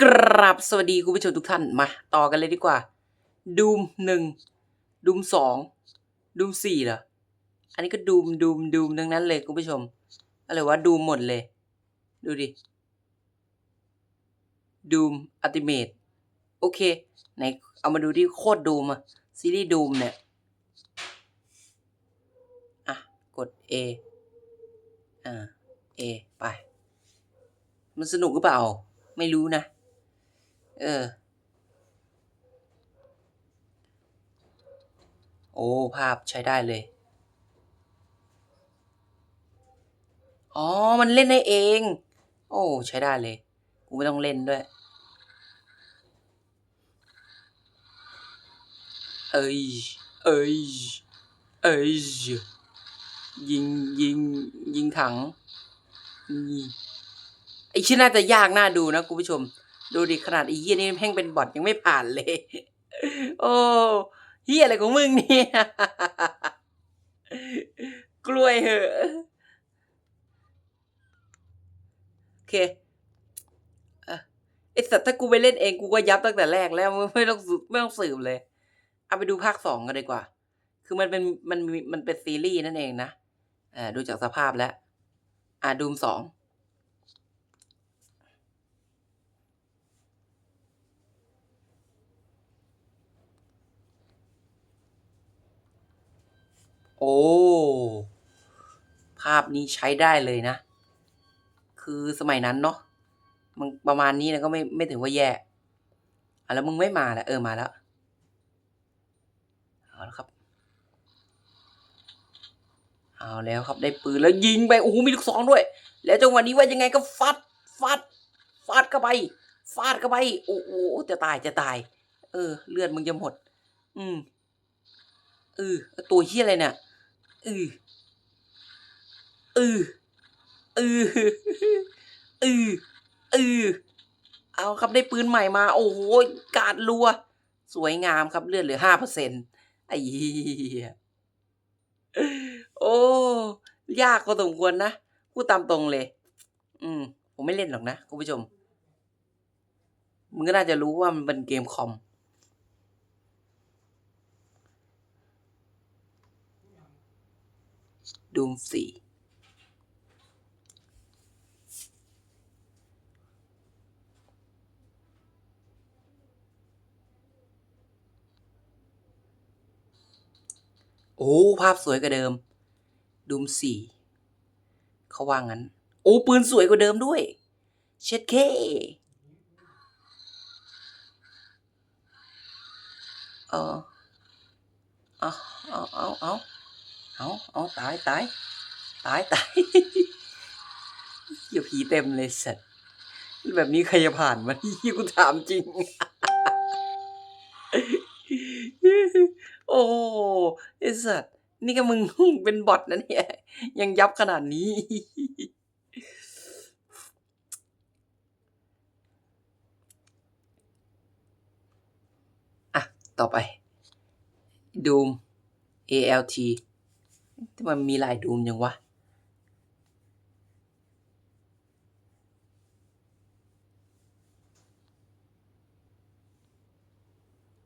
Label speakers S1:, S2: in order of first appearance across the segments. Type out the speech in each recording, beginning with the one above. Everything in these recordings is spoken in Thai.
S1: กราบสวัสดีคุณผู้ชมทุกท่านมา ต่อกันเลยดีกว่าดูมหนึ่งดูมสองดูมสี่เหรอ อันนี้ก็ดูมดูมดูมทั้งนั้นเลยคุณผู้ชม อะไรวะดูมหมดเลย ดูดิดูมอัติเมตโอเคไหนเอามาดูที่โคตรดูมอะซีรีส์ดูมเนี่ย อะ กด A อ่า A ไป มันสนุกหรือเปล่า ไม่รู้นะ เออ โอ้ ภาพใช้ได้เลย อ๋อ มันเล่นได้เอง โอ้ ใช้ได้เลย กูไม่ต้องเล่นด้วย เอ้ย เอ้ย เอ้ย ยิงยิงยิงถังนี่ไอชิ้นน่าจะยากน่าดูนะคุณผู้ชม ดูดิขนาดอ้เฮียนี่แม่งเป็นบอทยังไม่ผ่านเลย โอ้เฮียอะไรของมึงเนี่ย กล้วยเหอะโอเคเออไอสัตว์ถ้ากูไปเล่นเองกูก็ยับตั้งแต่แรกแล้วไม่ต้องสืบไม่ต้องสืบเลย เอาไปดูภาคสองกันดีกว่า คือมันเป็นมันมันเป็นซีรีส์นั่นเองนะอ่าดูจากสภาพแล้ว อ่าดูมสอง โอ้ ภาพนี้ใช้ได้เลยนะ คือสมัยนั้นเนาะมันประมาณนี้นะก็ไม่ไม่ถือว่าแย่อะแล้วมึงไม่มาแหละเออมาแล้วเอาแล้วครับเอาแล้วครับได้ปืนแล้วยิงไปโอ้โหมีลูกซองด้วย แล้วจังหวะนี้ว่ายังไงก็ฟัดฟัดฟาดเข้าไปฟาดเข้าไปโอ้โหจะตายจะตาย เออ เลือดมึงจะหมด อืมเออตัวเฮียอะไรเนี่ย ออเออเออเออเอเอาครับได้ปืนใหม่มา โอ้โหกาดรัว สวยงามครับเลือดเหลือห้าเปอร์เซ็นไอ้เหี้ยโอ้ยากพอสมควรนะพูดตามตรงเลย อืม ผมไม่เล่นหรอกนะคุณผู้ชม มึงก็น่าจะรู้ว่ามันเป็นเกมคอม ดูมสี่โอ้ภาพสวยกว่าเดิมดูมสี่เขาว่างั้น โอ้ปืนสวยกว่าเดิมด้วย เช็ดเค เออเอาเอาเอาเอา เอาเอาตายตายตายตายอย่าผีเต็มเลยสัตว์แบบนี้ใครจะผ่านมันยี่กูถามจริง โอ้ไอสัตว์นี่ก็มึงเป็นบอทนะเนี่ย ยังยับขนาดนี้ อะ ต่อไปดูม ALT ที่มันมีหลายดูมยังวะ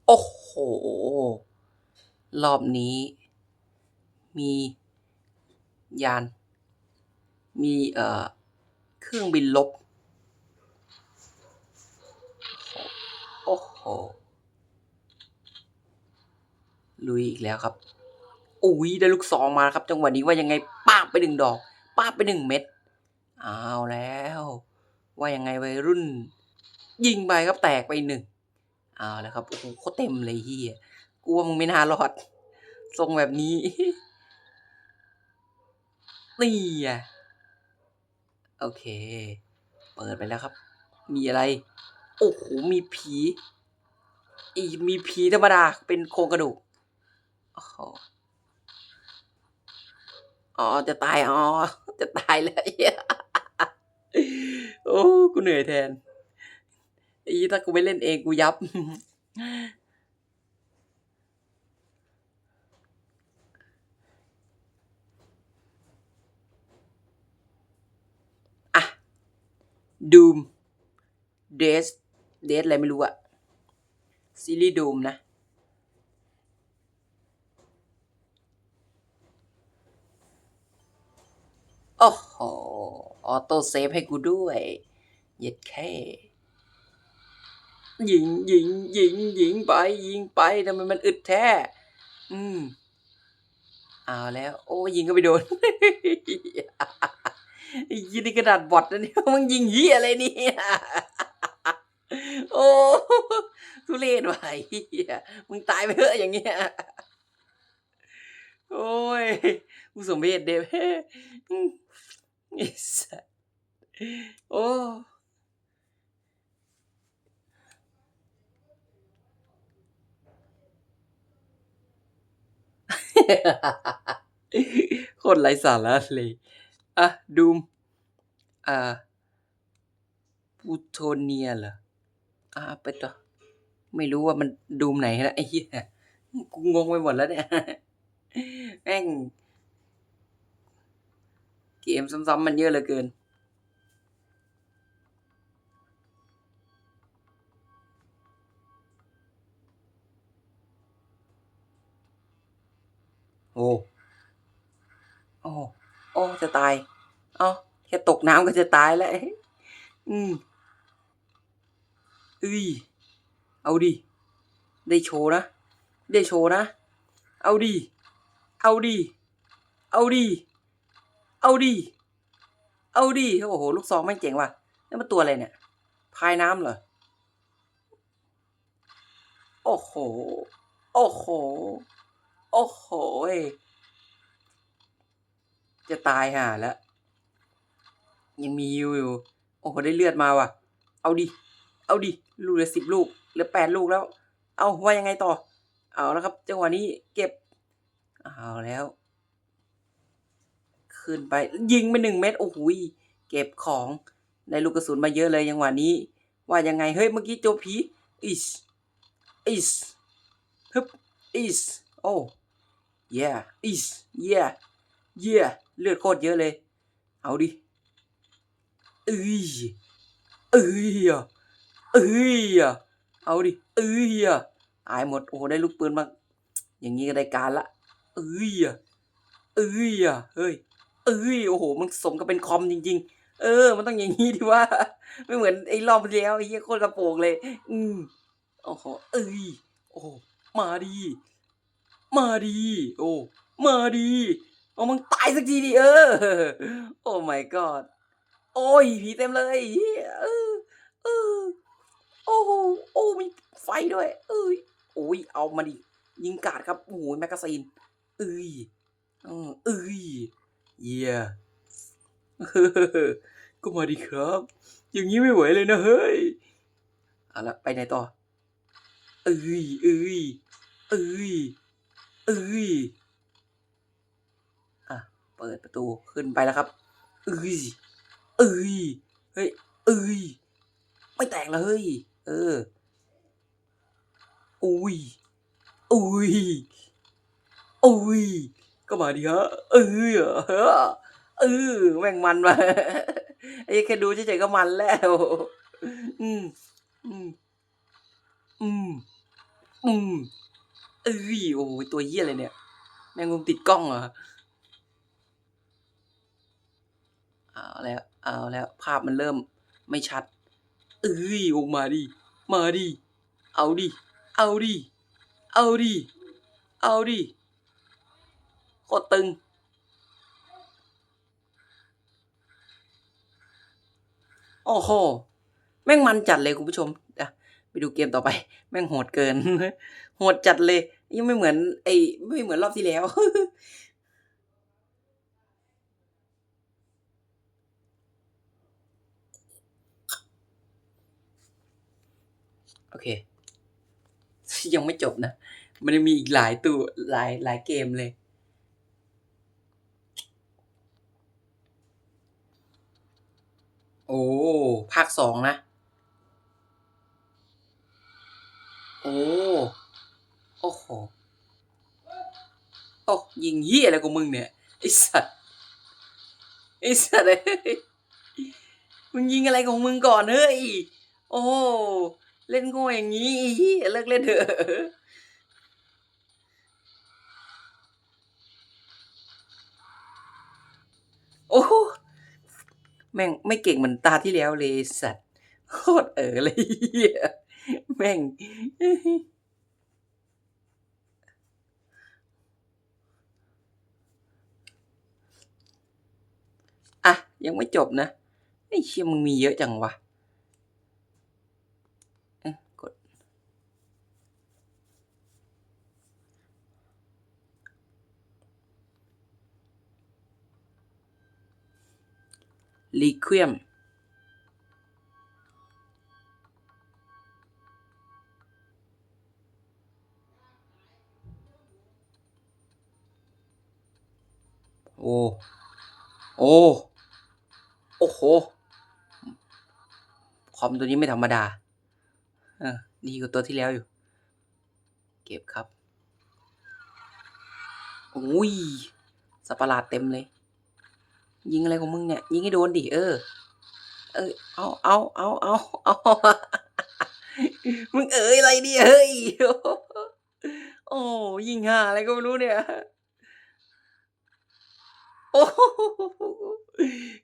S1: โอ้โห รอบนี้ มียาน มีเอ่อ เครื่องบินลบ โอ้โห ลุยอีกแล้วครับ อุ้ยได้ลูกซองมาครับ จังหวะนี้ว่ายังไงป้าไปหนึ่งดอก ป้าไปหนึ่งเม็ดเอาแล้ว ว่ายังไงวัยรุ่น ยิงไปครับแตกไปหนึ่งเอาแล้วครับโอ้โหโคตรเต็มเลยเฮียกูว่ามึงไม่น่ารอดทรงแบบนี้นี่อะโอเค เปิดไปแล้วครับ มีอะไร โอ้โห มีผี อีมีผีธรรมดา เป็นโครงกระดูกโอ้โห อ๋อจะตายอ๋อจะตายแล้วเหี้ยโอ้กูเหนื่อยแทนอีถ้ากูไม่เล่นเองกูยับ อะ Doom Death เดทอะไรไม่รู้อะซีรีส์ดูมนะ โอ้โห ออโต้เซฟให้กูด้วย เย็ดแค่ยิงยิงยิงยิงไป ยิงไปทำไมมันอึดแท้ อืมเอาแล้ว โอ้ยิงก็ไปโดนยิงในกระดาษบอทนะเนี่ยมึงยิงเฮียอะไรเนี่ยโอ้ทุเรศว่ะไอ้เฮียมึงตายไปเถอะอย่างเงี้ยโอ้ยกูสมเพชเดฟอืม ไอ้สัสโอ้โคนไร้สาระเลย อะ ดูม อ่าพูโทเนียเหรอ อ่าไปต่อ ไม่รู้ว่ามันดูมไหนนะไอ้เหี้ย กูงงไปหมดแล้วเนี่ย แม่ง เกมซ้ำๆมันเยอะเหลือเกิน โอ้ โอ้ โอ้ จะตาย เอ้าแค่ตกน้ำก็จะตายแล้ว อืมเอ้ย เอาดิ ได้โชว์นะ ได้โชว์นะ เอาดิ เอาดิ เอาดิ เอาดิเอาดิโอ้โห ลูกซองไม่เจ๋งว่ะนี่มันตัวอะไรเนี่ย พายน้ำเหรอ โอ้โห โอ้โห โอ้โหยจะตายห่าแล้ว ยังมีฮิวอยู่ โอ้โห ได้เลือดมาว่ะ เอาดิ เอาดิ ลูกเหลือสิบลูก เหลือแปดลูกแล้ว เอาว่ายังไงต่อ เอาแล้วครับ จังหวะนี้เก็บ เอาแล้ว ขึ้นไป ยิงไปหนึ่งเม็ดโอ้โหเก็บของได้ลูกกระสุนมาเยอะเลยจังหวะนี้ ว่ายังไงเฮ้ยเมื่อกี้โจผีอิสอิสฮึบอิสโอ้ yeah is yeah yeah เลือดโคตรเยอะเลย เอาดิเอ้ยเอ้ยอะเอ้ยเอาดิเอ้ยอะตายหมดโอ้ได้ลูกปืนมาอย่างนี้ก็ได้การละเอ้ยอะเอ้ยเฮ้ย เอ้ยโอ้โหมันสมกับเป็นคอมจริง ๆ เออ มันต้องอย่างนี้ดิว่า ไม่เหมือนไอ้รอบที่แล้วไอ้เหี้ยโคตรกระโปรงเลย อืมโอ้โหเอ้ยโอ้มาดี มาดี โอ้มาดีเอามึงตายสักทีดิเออ โอ้ my god โอ้ยผีเต็มเลยเหี้ยเออเออโอ้โหโอ้มีไฟด้วย เอ้ยโอ้ยเอามาดิยิงกาดครับโอ้โหแมกกาซีนเอ้ยเออเอ้ย เยี่ยก็มาดิครับ อย่างนี้ไม่ไหวเลยนะเฮ้ยเอาละไปไหนต่อ เอ้ยเอ้ยเอ้ยเอ้ยอะ เปิดประตูขึ้นไปแล้วครับ เอ้ยเอ้ยเฮ้ยเอ้ยไม่แตกเลยเออ อุ้ยอุ้ยอุ้ย ก็มาดิฮะเออเออแม่งมันมาไอ้แค่ดูเฉยๆก็มันแล้ว อืมอืมอืมอืมเอ้ยโอ้ยตัวเหี้ยอะไรเนี่ยแมงมุมติดกล้องเหรอเอาแล้วเอาแล้ว ภาพมันเริ่มไม่ชัด เอ้ยโอ้มาดิมาดิเอาดิเอาดิเอาดิเอาดิ โคตรตึง โอ้โห แม่งมันจัดเลยคุณผู้ชมอะไปดูเกมต่อไป แม่งโหดเกิน โหดจัดเลย ยังไม่เหมือน ไอ้ไม่เหมือนรอบที่แล้ว โอเค ยังไม่จบนะ มันยังมีอีกหลายตัวหลายหลายเกมเลย โอ้ ภาคสองนะ โอ้ โอ้โห โอ้ยิงเหี้ยอะไรของมึงเนี่ย ไอสัตว์ ไอสัตว์เอ้ยมึงยิงอะไรของมึงก่อนเฮ้ย โอ้ เล่นโง่อย่างนี้เลิกเล่นเถอะโอ้ แม่งไม่เก่งเหมือนตาที่แล้วเลยสัตว์โคตรเออเลยเหี้ยแม่ง อะ ยังไม่จบนะไอ้เชี่ยมึงมีเยอะจังวะเอ้ยกด รีควมโอ้ โอ้ โอ้โห คอมตัวนี้ไม่ธรรมดา เออ ดีกว่าตัวที่แล้วอยู่ เก็บครับ อุ้ยสัตว์ลาดเต็มเลย ยิงอะไรของมึงเนี่ย ยิงให้โดนดิเออ เออเอาเอาเอาเอาเอามึงเอ๋ยอะไรเนี่ยเฮ้ยโอ้ยิงห่าอะไรก็ไม่รู้เนี่ยโอ้โห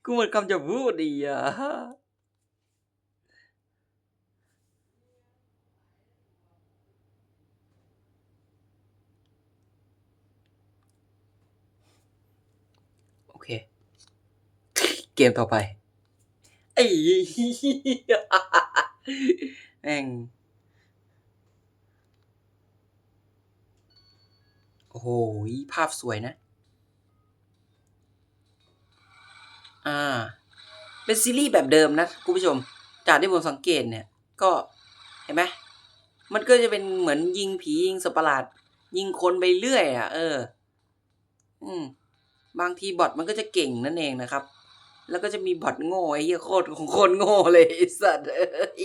S1: กูหมดคำจะพูดดีอะโอเค เกมต่อไปไอ้แม่งโอ้โหภาพสวยนะ อ่า เป็นซีรีส์แบบเดิมนะคุณผู้ชม จากที่ผมสังเกตเนี่ย ก็เห็นไหมมันก็จะเป็นเหมือนยิงผียิงสัตว์ปราดยิงคนไปเรื่อยอะ เออ อืม บางทีบอทมันก็จะเก่งนั่นเองนะครับ แล้วก็จะมีบอทโง่ไอ้เหี้ยโคตรของคนโง่เลยไอ้สัตว์เอ้ย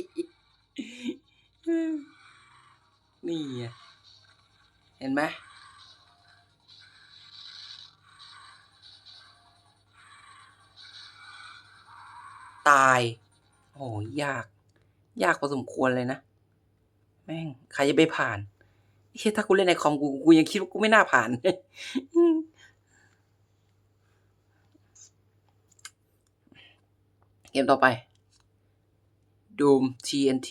S1: นี่เห็นไหมตาย โอ้ยยาก ยากพอสมควรเลยนะ แม่ง ใครจะไปผ่านเฮ้ยถ้ากูเล่นในคอมกู กูยังคิดว่ากูไม่น่าผ่าน เกมต่อไป Doom TNT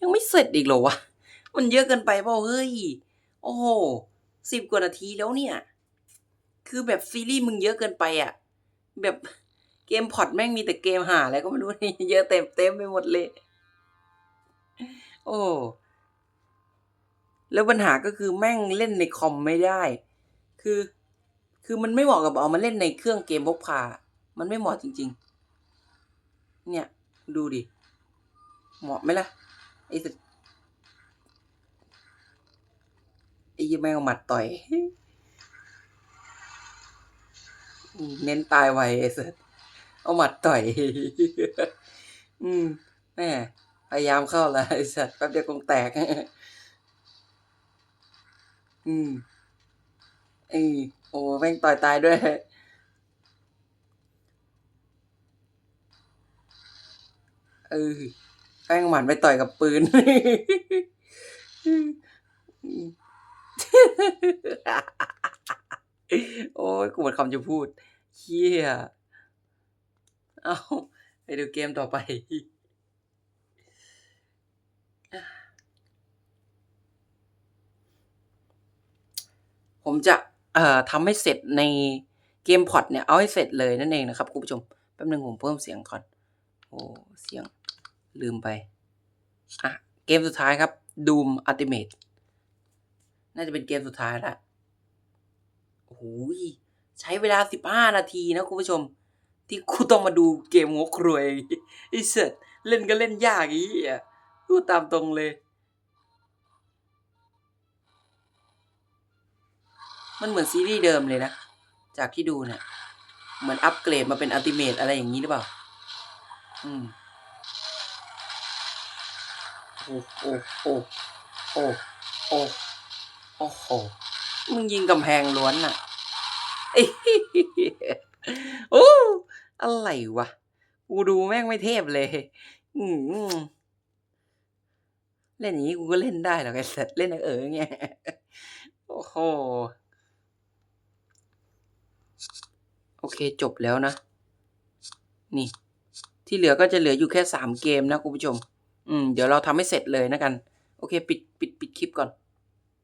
S1: ยังไม่เสร็จอีกเหรอวะ มันเยอะเกินไปเปล่าเฮ้ย โอ้โหสิบกว่านาทีแล้วเนี่ย คือแบบซีรีส์มึงเยอะเกินไปอะ แบบเกมพอร์ตแม่งมีแต่เกมหาอะไรก็ไม่รู้นี่เยอะเต็มเต็มไปหมดเลย โอ้ แล้วปัญหาก็คือแม่งเล่นในคอมไม่ได้ คือ คือมันไม่เหมาะกับเอามาเล่นในเครื่องเกมพกพา มันไม่เหมาะจริง ๆ เนี่ย ดูดิ เหมาะไหมล่ะ ไอ้สัสไอ้ยี่แม่งเอาหมัดต่อย เน้นตายไวไอ้สัสเอาหมัดต่อย อืมแม่พยายามเข้าแล้วไอ้สัสแป๊บเดียวคงแตก อืมไอ้โอ้แม่งต่อยตายด้วย เออแป้งหมันไปต่อยกับปืน โอ้ยกูหมดคำจะพูดเฮียเอาไปดูเกมต่อไปผมจะเอ่อทำให้เสร็จในเกมพอดเนี่ย เอาให้เสร็จเลยนั่นเองนะครับคุณผู้ชม แป๊บนึงผมเพิ่มเสียงก่อน โอ้ เสียง ลืมไป อะ เกมสุดท้ายครับ Doom Ultimate น่าจะเป็นเกมสุดท้ายละโอ้โหใช้เวลา15นาทีนะคุณผู้ชม ที่กูต้องมาดูเกมงกรวยไอ้เสร็จเล่นก็เล่นยากอีอะพูดตามตรงเลย มันเหมือนซีรีส์เดิมเลยนะ จากที่ดูเนี่ยเหมือนอัปเกรดมาเป็นอัลติเมทอะไรอย่างนี้หรือเปล่า อืม โอ้โอ้โอ้โอ้โอ้โอ้โหมึงยิงกำแพงล้วนน่ะอ้เหี้ยโอ้อะไรวะ กูดูแม่งไม่เทพเลย อืมเล่นอย่างนี้กูก็เล่นได้เหรอไอ้สัตว์เล่นเออเงี้ยโอ้โหโอเคจบแล้วนะ นี่ ที่เหลือก็จะเหลืออยู่แค่สามเกมนะคุณผู้ชม อืม เดี๋ยวเราทำให้เสร็จเลยนะกัน โอเค ปิดปิดปิดคลิปก่อน